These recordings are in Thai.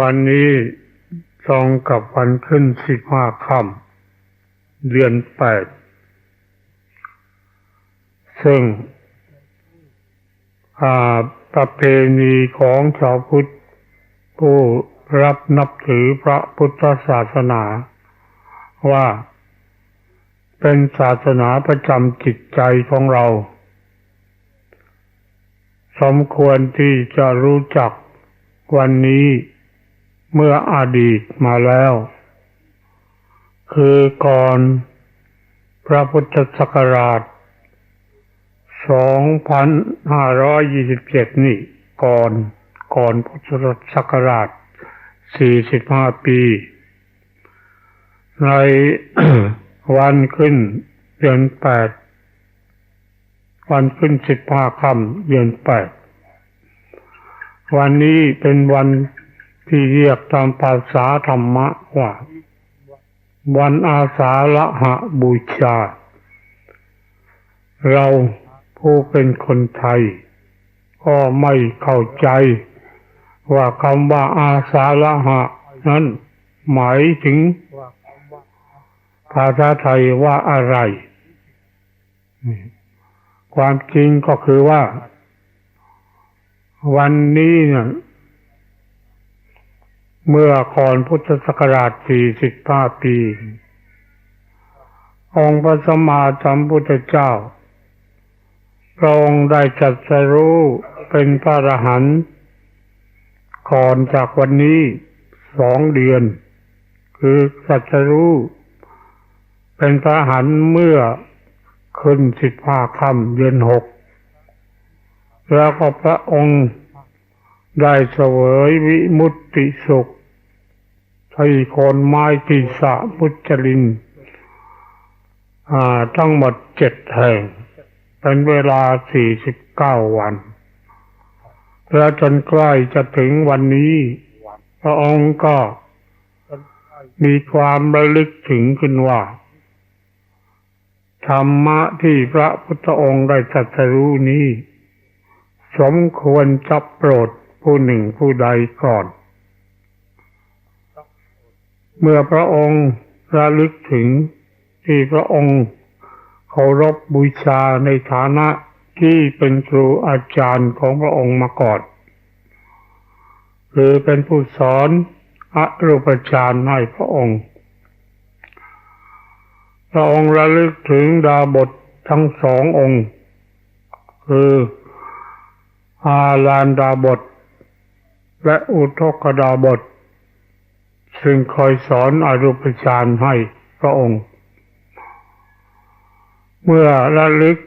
วันนี้ตรงกับวันขึ้นสิบห้าค่ำเดือนแปดซึ่งอาประเพณีของชาวพุทธ ผู้รับนับถือพระพุทธศาสนา ว่าเป็นศาสนาประจำจิตใจของเรา สมควรที่จะรู้จักวันนี้ เมื่ออดีตมาแล้ว คือก่อนพระพุทธศักราช 2527 นี่ก่อนก่อนพุทธศักราช 45 ปี ในวันขึ้นเดือนแปดวันขึ้นสิบห้าค่ำเดือนแปดวันนี้เป็นวัน ที่เรียกตามภาษาธรรมะว่า วันอาสาฬหะบูชา เราผู้เป็นคนไทย ก็ไม่เข้าใจ ว่าคำว่าอาสาฬหะ นั้นหมายถึง ภาษาไทยว่าอะไร ความจริงก็คือว่า วันนี้เนี่ย เมื่อก่อนพุทธศักราช 45 ปี องค์พระสมมาสัมพุทธเจ้า พระองค์ได้จัดสรู้เป็นพระอรหันต์ก่อนจากวันนี้สองเดือน คือสัจรู้เป็นพระอรหันต์เมื่อขึ้นสิบห้าค่ำเดือนหก แล้วก็พระองค์ ได้เสวยวิมุตติสุขที่โคนไม้ติสะมุจลินทั้งหมดเจ็ดแห่ง เป็นเวลาสี่สิบเก้าวันแล้วจนใกล้จะถึงวันนี้ พระองค์ก็มีความระลึกถึงขึ้นว่า ธรรมะที่พระพุทธองค์ได้ตรัสรู้นี้ สมควรจับโปรด ผู้หนึ่งผู้ใดก่อน เมื่อพระองค์ระลึกถึงที่พระองค์เคารพบูชาในฐานะที่เป็นครูอาจารย์ของพระองค์มาก่อนคือเป็นผู้สอนอรูปฌานให้พระองค์ พระองค์ระลึกถึงดาบททั้งสององค์ คืออาลานดาบท และอุทกดาบท ซึ่งคอยสอนอรูปฌานให้พระองค์ เมื่อระลึก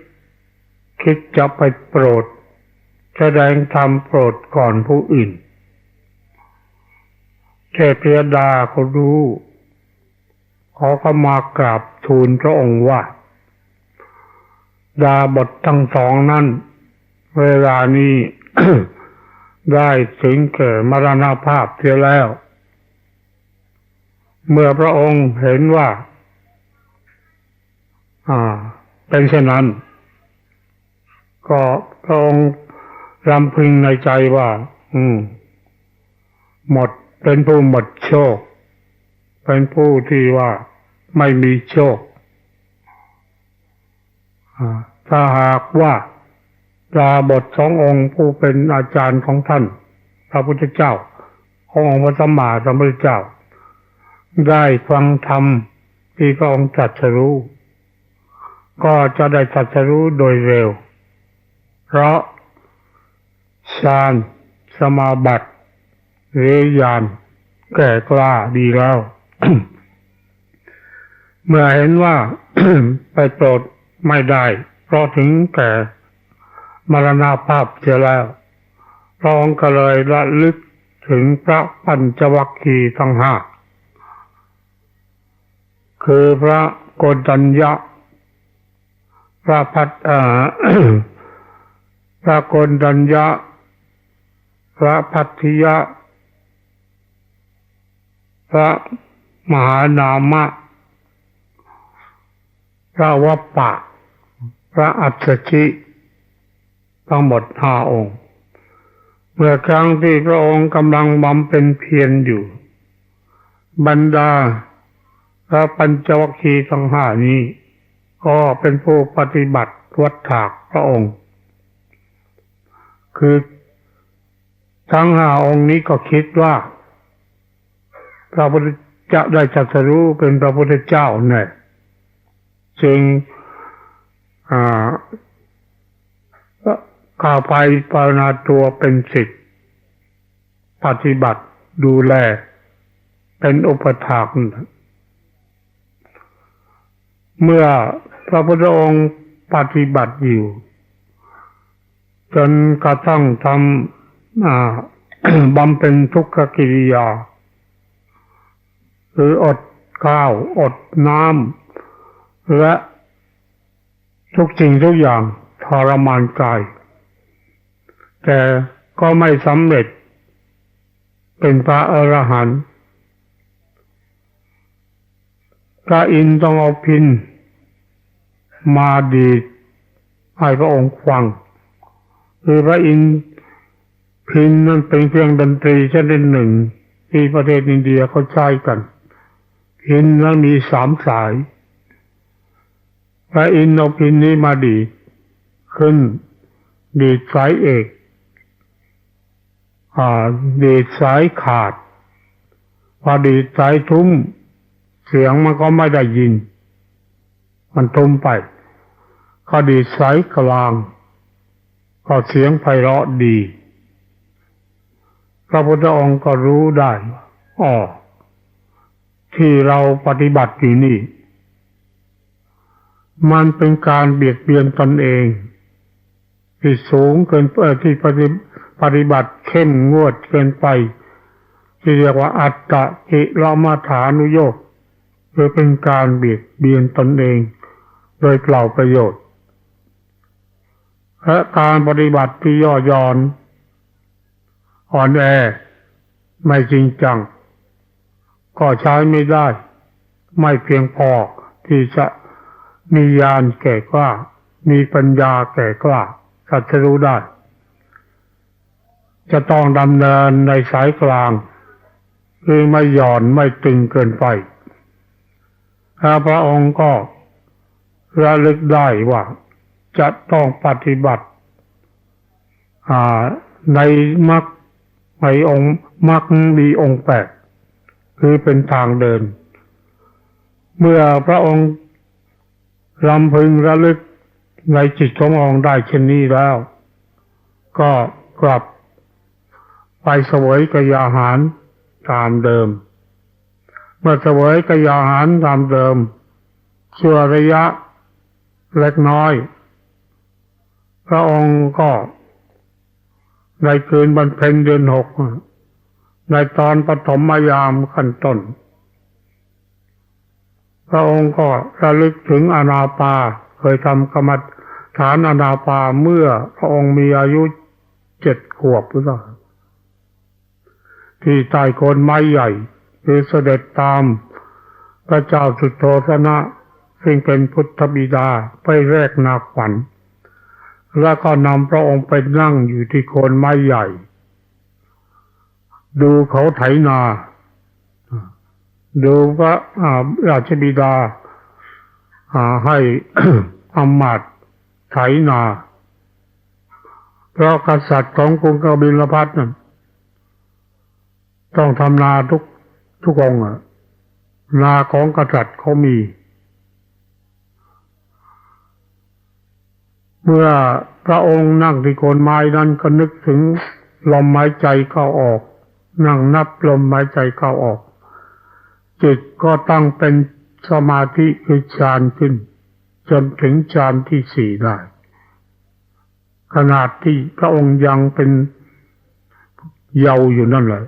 คิดจะไปโปรด แสดงธรรมโปรดก่อนผู้อื่นเทพยดาเขารู้เขาก็มากราบทูลพระองค์ว่า ดาบททั้งสองนั้น เวลานี้ ได้ถึงแก่มรณภาพเสียแล้ว เมื่อพระองค์เห็นว่า อ่า เป็นเช่นนั้น ก็พระองค์รำพึงในใจว่า อืม หมดเป็นผู้หมดโชค เป็นผู้ที่ว่าไม่มีโชค ถ้าหากว่า ดาบทสององค์ผู้เป็นอาจารย์ของท่าน พระพุทธเจ้า ขององค์พระสัมมาสัมพุทธเจ้า ได้ฟังธรรมที่พระองค์ตรัสรู้ ก็จะได้ตรัสรู้โดยเร็ว เพราะฌานสมาบัติหรือยานแก่กล้าดีแล้ว เมื่อเห็นว่าไปโปรดไม่ได้ เพราะถึงแก่ มรณาภาพเสียแล้วรองก็เลยระลึกถึงพระปัญจวัคคีย์ทั้งห้าคือพระโกดัญญะ พระพัฒพระโกดัญญะ พระพัทธิยะ พระมหานามะ พระวัปปะ พระอัศชิ ทั้งหมดห้าองค์ เมื่อครั้งที่พระองค์กำลังบำเป็นเพียรอยู่ บรรดาพระปัญจวัคคีย์ทั้งห้านี้ ก็เป็นผู้ปฏิบัติวัดถากพระองค์ คือทั้งห้าองค์นี้ก็คิดว่า พระพุทธเจ้าได้จัสรู้เป็นพระพุทธเจ้าเนี่ยจึงอ่า ข้าไปปรณาตัวเป็นสิทธิปฏิบัติดูแล เป็นอุปถากเมื่อพระพุทธองค์ปฏิบัติอยู่ จนกระทั่งทำบำเป็นทุกขกิริยาหรืออดข้าวอดน้ำและทุกสิ่งทุกอย่างทรมานกาย แต่ก็ไม่สำเร็จ เป็นพระอรหันต์พระอินทร์ต้องเอาพิน มาดีดให้พระองค์ฟัง คือพระอินทร์พินนั้นเป็นเครื่องดนตรีชนิดหนึ่ง ที่ประเทศอินเดียเขาใช้กัน พินนั้นมีสามสาย พระอินทร์เอาพินนี้มาดีดขึ้นดีดสายเอก ดีดสายขาด พอดีดสายทุ้ม เสียงมันก็ไม่ได้ยิน มันทุ้มไปก็ดีดสายกลาง ก็เสียงไพเราะดี พระพุทธองค์ก็รู้ได้ว่าอ๋อที่เราปฏิบัติอยู่นี่ มันเป็นการเบียดเบียนตนเอง ที่สูงเกินเออที่ปฏิ ปฏิบัติเข้มงวดเกินไปที่เรียกว่าอัตตะกิลมาฐานุโยคคือเป็นการเบียดเบียนตนเอง โดยเปล่าประโยชน์และการปฏิบัติที่ย่อหย่อนอ่อนแอไม่จริงจัง ก็ใช้ไม่ได้ ไม่เพียงพอที่จะมีญาณแก่กล้า มีปัญญาแก่กล้าสัจรู้ได้ จะต้องดำเนินในสายกลาง คือไม่หย่อนไม่ตึงเกินไปถ้าพระองค์ก็ระลึกได้ว่า จะต้องปฏิบัติในมรรคในองค์มรรคมีองค์แปดคือเป็นทางเดิน เมื่อพระองค์ลำพึงระลึกในจิตขององค์ได้เช่นนี้แล้ว ก็กลับ ไปเสวยกยาหารตามเดิม เมื่อเสวยกยาหารตามเดิมชั่วระยะเล็กน้อย พระองค์ก็ในคืนบรรเพ็ญเดือนหกในตอนปฐมยามขั้นต้นพระองค์ก็ระลึกถึงอนาปาเคยทำกรรมฐานอนาปาเมื่อพระองค์มีอายุเจ็ดขวบหรือเปล่า ที่ใต้โคนไม้ใหญ่คือเสด็จตาม พระเจ้าสุโธทนะ ซึ่งเป็นพุทธบิดาไปแรกนาขวัญ แล้วก็นำพระองค์ไปนั่งอยู่ที่โคนไม้ใหญ่ ดูเขาไถนา ดูพระราชบิดาให้อำมาตไถนา เพราะกษัตริย์ของกรุงกบิลพัทนั้น ต้องทำนาทุกทุกองอะนาของกษัตริย์เขามี เมื่อพระองค์นั่งที่โคนไม้นั้นก็นึกถึงลมหายใจเข้าออก นั่งนับลมหายใจเข้าออก จิตก็ตั้งเป็นสมาธิคือฌานขึ้น จนถึงฌานที่สี่ได้ ขนาดที่พระองค์ยังเป็นเยาว์อยู่นั่นแหละ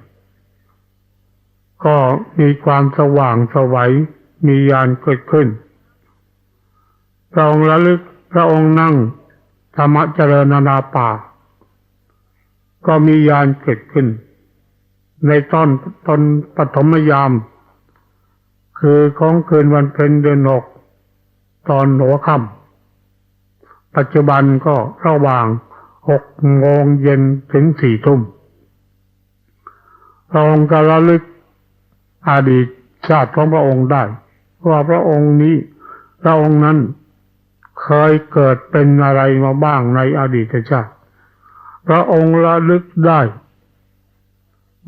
ก็มีความสว่างสวัยมีญาณเกิดขึ้น พระองค์ระลึกพระองค์นั่งธรรมเจริญนาป่า ก็มีญาณเกิดขึ้น ในตอนตอนปฐมยาม คือของคืนวันเพ็ญเดือนหกตอนหัวค่ำปัจจุบันก็ระหว่างหกโมงเย็นถึงสี่ทุ่มพระองค์ก็ระลึก อดีตชาติของพระองค์ได้ ว่าพระองค์นี้พระองค์นั้นเคยเกิดเป็นอะไรมาบ้างในอดีตชาติ พระองค์ระลึกได้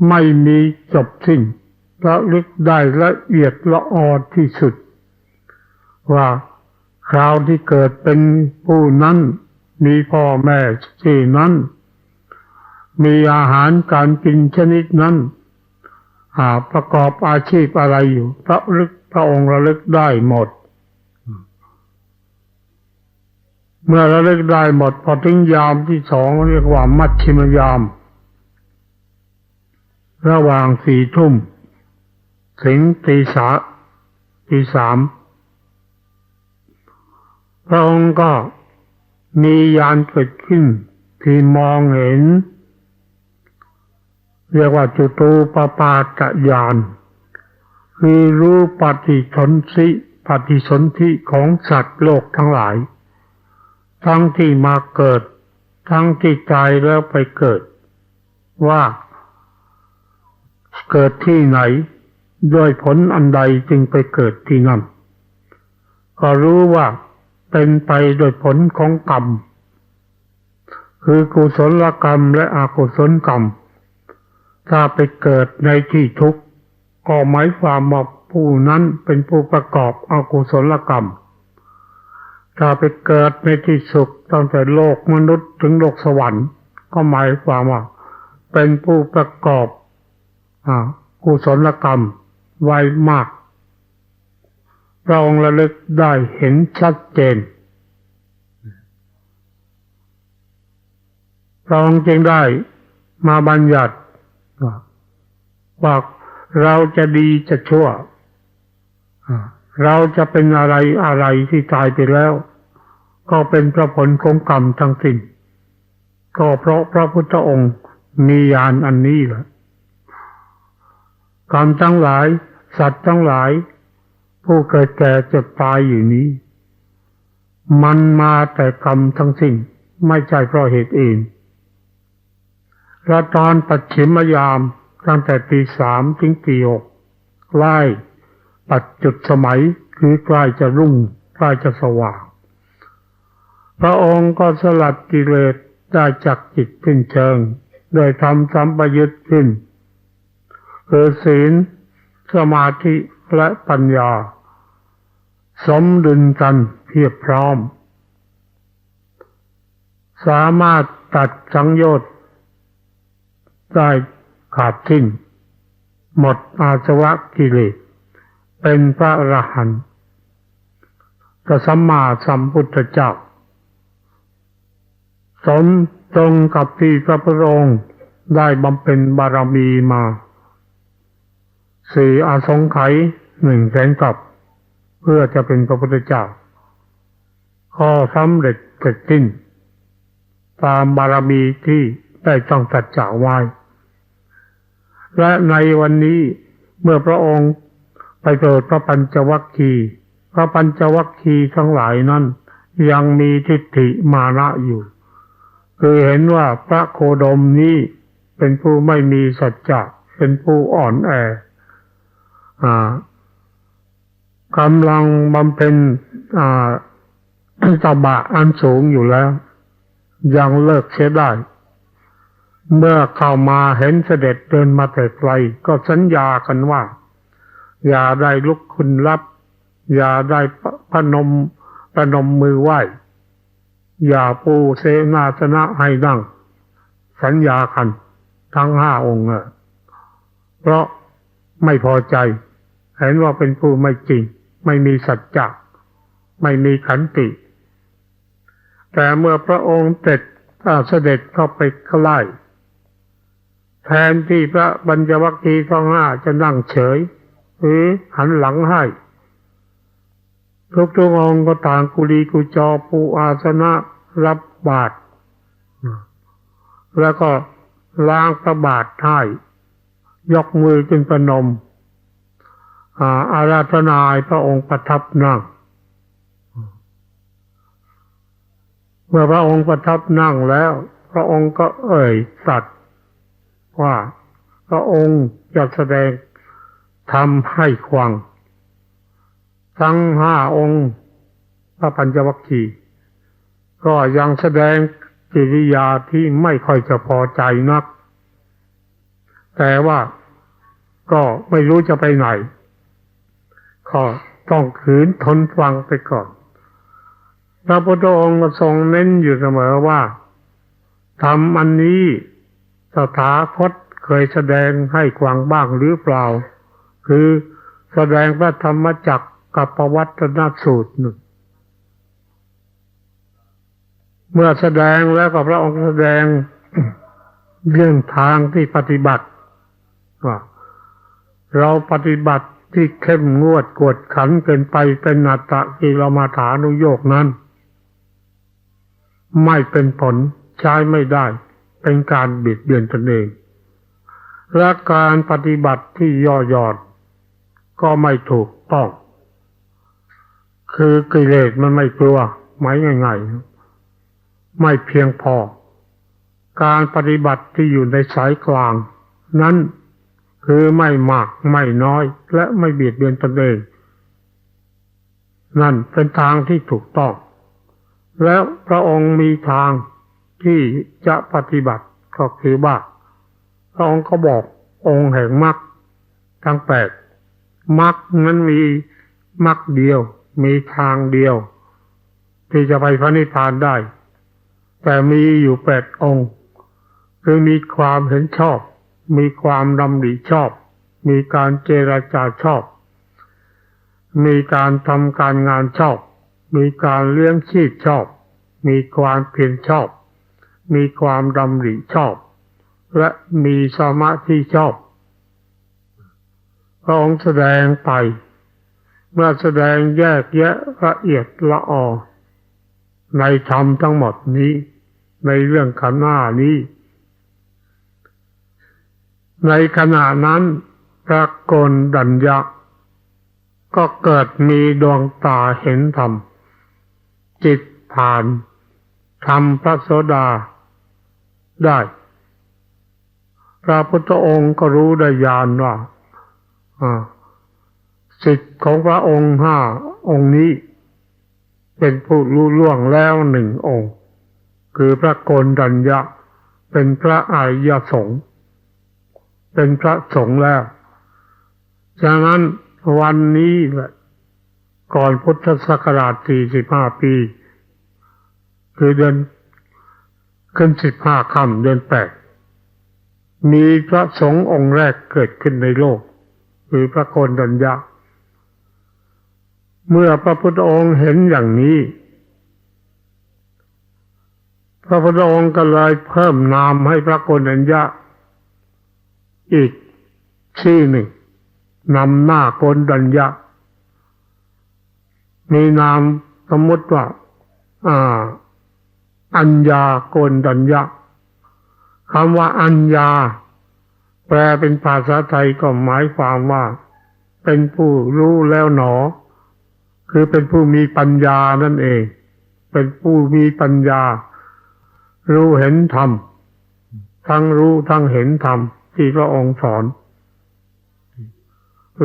ไม่มีจบสิ้นระลึกได้ละเอียดละออที่สุด ว่าคราวที่เกิดเป็นผู้นั้น มีพ่อแม่ที่นั้น มีอาหารการกินชนิดนั้น หาประกอบอาชีพอะไรอยู่ พระลึกพระองค์ระลึกได้หมด เมื่อระลึกได้หมด พอถึงยามที่สองเรียกว่ามัชชิมยาม ระหว่างสี่ทุ่ม ถึงตีสาตีสามพระองค์ก็มียานเกิดขึ้นที่มองเห็น เรียกว่าจุตูปปาตยาน คือรู้ปฏิสนธิปฏิสนธิของสัตว์โลกทั้งหลาย ทั้งที่มาเกิด ทั้งที่ตายแล้วไปเกิด ว่าเกิดที่ไหน ด้วยผลอันใดจึงไปเกิดที่นั่น ก็รู้ว่าเป็นไปโดยผลของกรรม คือกุศลกรรมและอกุศลกรรม ถ้าไปเกิดในที่ทุกข์ก็หมายความว่าผู้นั้นเป็นผู้ประกอบอกุศลกรรม ถ้าไปเกิดในที่สุขตั้งแต่โลกมนุษย์ถึงโลกสวรรค์ ก็หมายความว่า เป็นผู้ประกอบอกุศลกรรมไวมากพระองระลึกได้เห็นชัดเจนพระองค์จึงได้มาบัญญัติ ว่าเราจะดีจะชั่วเราจะเป็นอะไรอะไรที่ตายไปแล้ว ก็เป็นพระผลของกรรมทั้งสิ้นก็เพราะพระพุทธองค์มีญาณอันนี้แหละกรรมทั้งหลาย สัตว์ทั้งหลาย ผู้เกิดแก่เจ็บตายอยู่นี้ มันมาแต่กรรมทั้งสิ้น ไม่ใช่เพราะเหตุเอง และตอนปัจฉิมยามตั้งแต่ตีสามถึงตีหกไล่ปัจจุดสมัยคือใกล้จะรุ่งใกล้จะสว่าง พระองค์ก็สลัดกิเลสได้จากจิตขึ้นเชิง โดยทำสัมปยุตขึ้นคือศีล สมาธิและปัญญา สมดุลกันเพียบพร้อม สามารถตัดสังโยชน์ ได้ขาดทิ้นหมดอาสวะกิเลสเป็นพระอรหันต์ก็สัมมาสัมพุทธเจ้า สมตรงกับที่พระพุทธองค์ได้บำเพ็ญบารมีมาสี่อาสงไขยหนึ่งแสนกับ เพื่อจะเป็นพระพุทธเจ้า ข้อสำเร็จเกิดขึ้น ตามบารมีที่ได้ต้องตัดจาไว้ และในวันนี้เมื่อพระองค์ไปเกิดพระปัญจวัคคีย์พระปัญจวัคคีย์ทั้งหลายนั้น ยังมีทิฏฐิมานะอยู่ คือเห็นว่าพระโคดมนี้เป็นผู้ไม่มีสัจจะเป็นผู้อ่อนแอกำลังบำเพ็ญตบะอันสูงอยู่แล้ว ยังเลิกเสียได้ เมื่อเข้ามาเห็นเสด็จเดินมาแต่ไกล ก็สัญญากันว่า อย่าได้ลุกขึ้นรับ อย่าได้พนมประนมมือไหว้ อย่าปูเสนาสนะให้นั่ง สัญญากัน ทั้งห้าองค์เพราะไม่พอใจ เห็นว่าเป็นผู้ไม่จริง ไม่มีสัจจะไม่มีขันติ แต่เมื่อพระองค์เสด็จเสด็จเข้าไปใกล้ แทนที่พระบัญจวัคคีย์ทั้งห้าจะนั่งเฉยหรือหันหลังให้ทุกทุกองก็ต่างกุลีกุจอปูอาสนะรับบาตรแล้วก็ล้างพระบาทให้ยกมือขึ้นประนม อาราธนายพระองค์ประทับนั่ง เมื่อพระองค์ประทับนั่งแล้ว พระองค์ก็เอ่ยสัตว์ ว่าพระองค์จะแสดงทำให้ควัง ทั้งห้าองค์พระปัญจวัคคีย์ก็ยังแสดงกิริยาที่ไม่ค่อยจะพอใจนัก แต่ว่าก็ไม่รู้จะไปไหน ก็ต้องขืนทนฟังไปก่อน พระพุทธองค์ทรงเน้นอยู่เสมอว่าทำอันนี้ สถาคตเคยแสดงให้ควังบ้างหรือเปล่า คือแสดงพระธรรมจักรกับประวัตินสูตรหนึ่งเมื่อแสดงแล้วก็พระองค์แสดงเรื่องทางที่ปฏิบัติว่าเราปฏิบัติที่เข้มงวดกวดขันเกินไปเป็นนาตะกิลมาฐานุโยกนั้น ไม่เป็นผลใช้ไม่ได้ เป็นการเบิดเบือนตนเอง และการปฏิบัติที่ย่อหย่อดก็ไม่ถูกต้อง คือกิเลสมันไม่กลัวหมายง่ายๆไม่เพียงพอ การปฏิบัติที่อยู่ในสายกลาง นั้นคือไม่มากไม่น้อยและไม่เบียดเบียนตนเอง นั่นเป็นทางที่ถูกต้อง แล้วพระองค์มีทาง ที่จะปฏิบัติก็คือว่าพระองค์ก็บอกองค์แห่งมรรคทั้งแปดมรรคนั้นมีมรรคเดียว มีทางเดียว ที่จะไปพระนิพพานได้ แต่มีอยู่แปดองค์ คือมีความเห็นชอบ มีความดำริชอบ มีการเจรจาชอบ มีการทำการงานชอบ มีการเลี้ยงชีพชอบ มีความเพียรชอบ มีความดำริชอบ และมีสมาธิชอบ พระองค์แสดงไป เมื่อแสดงแยกแยะละเอียดละออในธรรมทั้งหมดนี้ ในเรื่องขันหน้านี้ ในขณะนั้นพระโกนดัญญะ ก็เกิดมีดวงตาเห็นธรรม จิตผ่านธรรมพระโสดา ได้ พระพุทธองค์ก็รู้ได้ญาณว่าสิทธิ์ของพระองค์ห้าองค์นี้ เป็นผู้รู้ล่วงแล้วหนึ่งองค์ คือพระโกนดัญญะ เป็นพระอริยสงฆ์เป็นพระสงฆ์แล้วฉะนั้นวันนี้แหละก่อนพุทธศักราช 45 ปี คือเดือน ขึ้น15ค่ำเดือน8มีพระสงฆ์องค์แรกเกิดขึ้นในโลก คือพระโกนดัญญะเมื่อพระพุทธองค์เห็นอย่างนี้ พระพุทธองค์ก็เลยเพิ่มนามให้พระโกนดัญญะอีกชื่อหนึ่งนำหน้าโกนดัญญะมีนามสมมติว่า อ่า อัญญาโกนดัญญะคำว่าอัญญา แปลเป็นภาษาไทยก็หมายความว่า เป็นผู้รู้แล้วหนอ คือเป็นผู้มีปัญญานั่นเอง เป็นผู้มีปัญญา รู้เห็นธรรมทั้งรู้ทั้งเห็นธรรมที่พระองค์สอน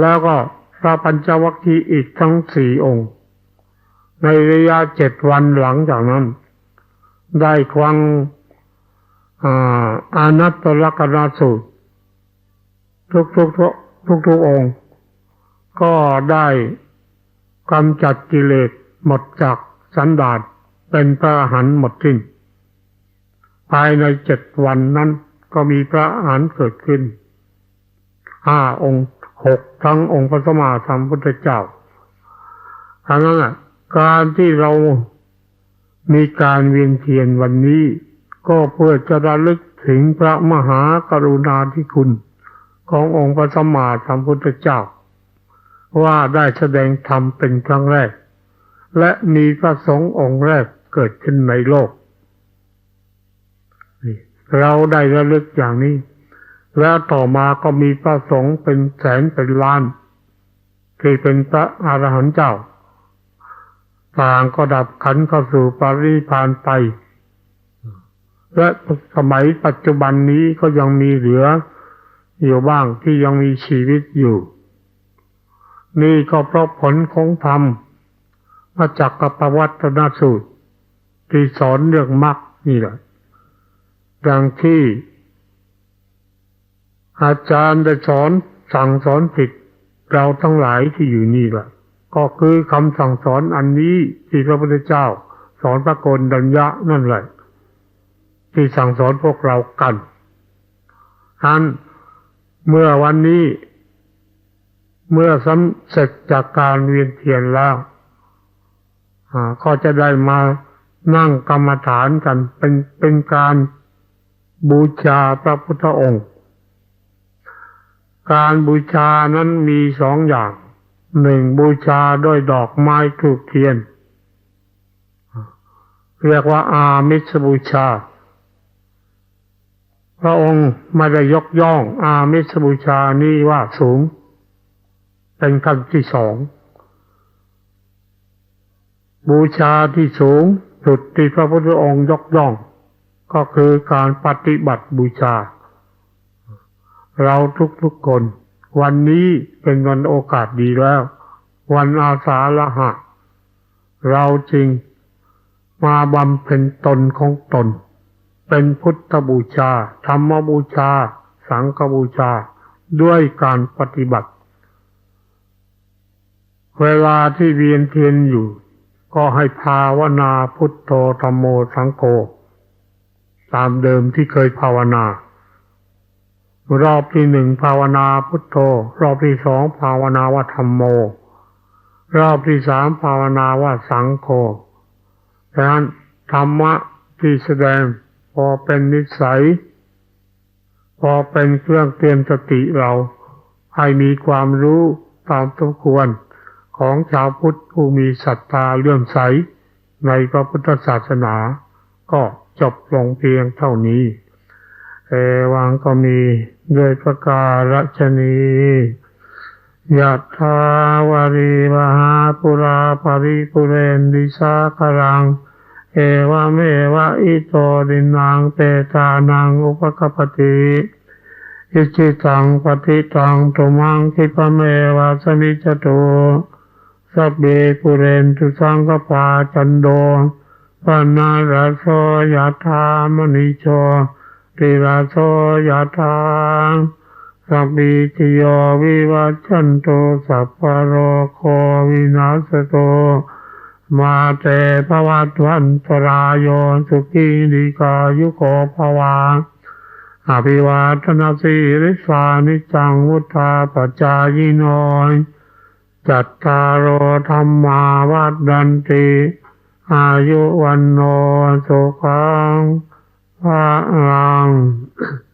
แล้วก็พระปัญจวัคคีย์อีกทั้งสี่องค์ ในระยะเจ็ดวันหลังจากนั้น ได้ควังอานัตตลกนาสูตร ทุกทุกทุกทุกทุกองค์ ก็ได้กำจัดกิเลสหมดจากสันดาษเป็นพระอรหันต์หมดสิ้นภายในเจ็ดวันนั้นก็มีพระอรหันต์เกิดขึ้นห้าองค์หกทั้งองค์พระสมมาสัมพุทธเจ้าทั้งนั้นการที่เรา มีการเวียนเทียนวันนี้ ก็เพื่อจะระลึกถึงพระมหากรุณาธิคุณ ขององค์พระสัมมาสัมพุทธเจ้า ว่าได้แสดงธรรมเป็นครั้งแรก และมีพระสงฆ์องค์แรกเกิดขึ้นในโลก เราได้ระลึกอย่างนี้ แล้วต่อมาก็มีพระสงฆ์เป็นแสนเป็นล้านที่เป็นพระอรหันต์เจ้า ต่างก็ดับขันเข้าสู่ปริพพานไป และสมัยปัจจุบันนี้ก็ยังมีเหลืออยู่บ้างที่ยังมีชีวิตอยู่ นี่ก็เพราะผลของธรรมมาจากกัปวัตนสูตร ที่สอนเรื่องมรรคนี่แหละดังที่ อาจารย์ได้สอนสั่งสอนผิดเราทั้งหลายที่อยู่นี่แหละ ก็คือคำสั่งสอนอันนี้ที่พระพุทธเจ้า สอนพระโกนดัญญะนั่นแหละที่สั่งสอนพวกเรากันอันเมื่อวันนี้ เมื่อสำเสร็จจากการเวียนเทียนแล้วก็จะได้มานั่งกรรมฐานกันเป็นเป็นการบูชาพระพุทธองค์ การบูชานั้นมีสองอย่าง หนึ่งบูชาด้วยดอกไม้ถูกเทียน เรียกว่าอามิสบูชา พระองค์ไม่ได้ยกย่องอามิสบูชานี้ว่าสูง เป็นขั้นที่สองบูชาที่สูงสุดที่พระพุทธองค์ยกย่อง ก็คือการปฏิบัติบูชา เราทุกๆคน วันนี้เป็นวันโอกาสดีแล้ว วันอาสาฬหะ เราจริงมาบำเพ็ญตนของตน เป็นพุทธบูชา ธรรมบูชา สังฆบูชา ด้วยการปฏิบัติ เวลาที่เวียนเทียนอยู่ ก็ให้ภาวนาพุทโธธรรมโมสังโฆตามเดิมที่เคยภาวนา รอบที่หนึ่งภาวนาพุทโธ รอบที่สองภาวนาว่าธรรมโม รอบที่สามภาวนาว่าสังโฆดังนั้นธรรมะที่แสดงพอเป็นนิสัย พอเป็นเครื่องเตือนสติเรา ให้มีความรู้ตามสมควรของชาวพุทธผู้มีศรัทธาเลื่อมใส ในพระพุทธศาสนา ก็จบลงเพียงเท่านี้ เอวังก็มี ด้วยประการฉนียะทาวาริวหาปุราปริปุเรนดิสาครัง เอวะเมวะอิโตดินังเปตานังอุปกปติอิจิตังปฏิตังตุมังคิปเมวะสมิจตุสัพเบปุเรนตุสังกปาจันโดปนาราโสยะธามณิโช ติราโสยะธาสัพพิติโยวิวัชชันโตสัพพะโรโควินาสโต มาเตภวัตวันตรายโยสุขีนิกายุโกภวาอภิวาทนาสีริสานิจังวุธาปจายโนยจัตตารโอธรรมาวัดดันติ อายุวันโนสุขัง 啊